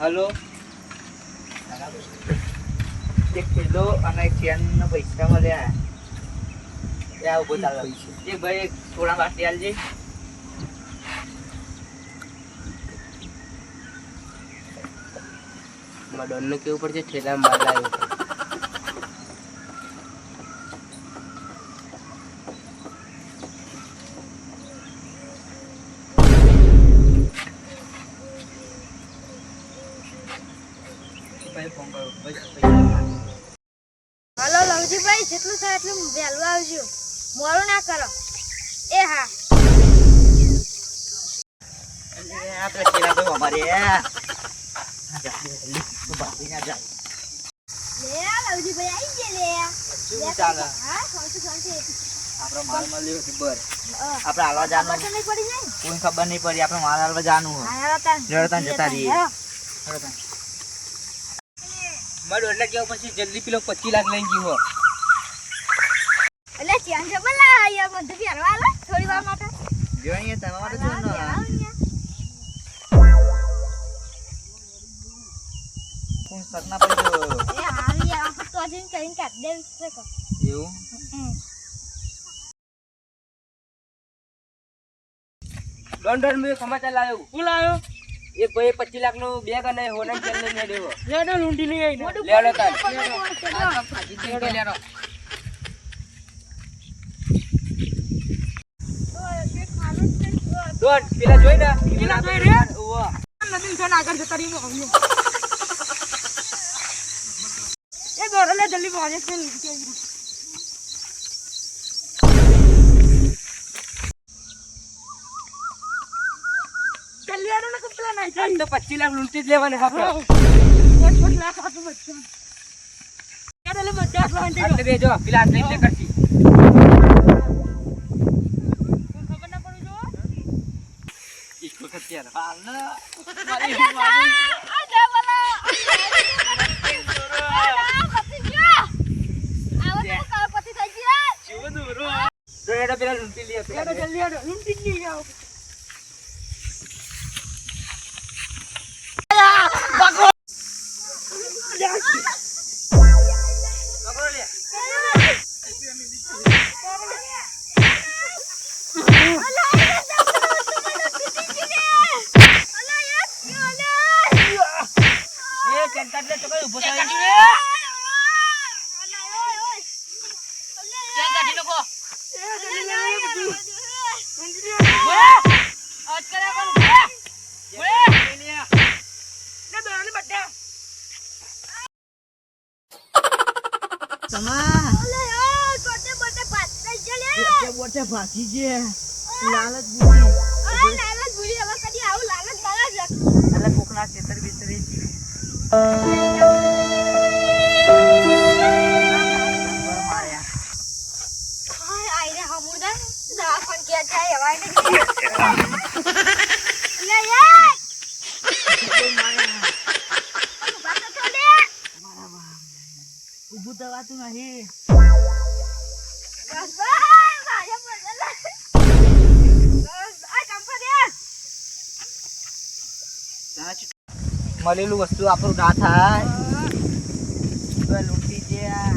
Hello. એક થેલો અને એક ચેનના પૈસા મળ્યા. એ આ ઊભો ચાલો એક ભાઈ થોડા બાકી આલજે. ડોનને કેવું પડશે? ઠેલા માલ લાવ્યો ભાઈ ફોન કરો પૈસા પૈસા હાલો લવજીભાઈ જેટલું થાય એટલું વહેલું આવજો. મોડું ના કરો. એ હા. આ પેલા ભાઈ અમારે આ જા, જલ્દી, તું બાકી ના જા. લે લવજીભાઈ આવી ગયા લે. શું ચાલે? હા શાંતિ શાંતિ. આપણો માલ મળ્યો ખબર હાલવા જાય કોઈ ખબર નહીં પડી આપણે માલ હાલવા તાન. જતા રહીએ. મારો એટલે કેવું પછી જલ્દી પેલો પચીસ લાખ લઈને જીવો એટલે ચેન છે બોલા અહીંયા બધું ફેરવા લો થોડી વાર માટે જો અહીંયા તમારા માટે જો પહેરાવો ને અહીંયા. કોઈ પડી જો. એ આવી આ તો હજી કરીને કાઢી દે છે કો. એવું. ડોન ડોન મેં સમાચાર લાવ્યો હું લાવ્યો એક ભાઈ પચીસ લાખનું બેગ અને હોના ચેન લઈને લેવો લેડો લૂંટી લઈ આવી લેડો તાર પેલા જોઈ ને પેલા જોઈ રે ઓવા એ દોરો લે જલ્દી પહોંચે છે. આજ તો પચીસ લાખ લૂંટી જ લેવાના આપણે. લાખ આટલા વાંધે આટલે બેજો પેલા આટલે એટલે કરશી ખબર ના. પડી જો એક વખત ત્યાં હાલ ને. આ દે બોલા પતિ ગયો આવો તો કાળ પતિ થઈ ગયો તો એડો પેલા લૂંટી લે પેલા જલ્દી આડો લૂંટી જ નહીં આવો પકડો લે એ ચેન કાઢ લે તો કઈ ઊભો થાય ચેન કાઢી નાખો આજ કર્યા કોણ બોલે તમા બોટે બોટે ભાગી ગયા લાલચ એટલે કોકના ખેતર બેતરી માર્યા જવાતું નહીં. મળેલું વસ્તુ આપણું ના થાય. લૂંટી ગયા.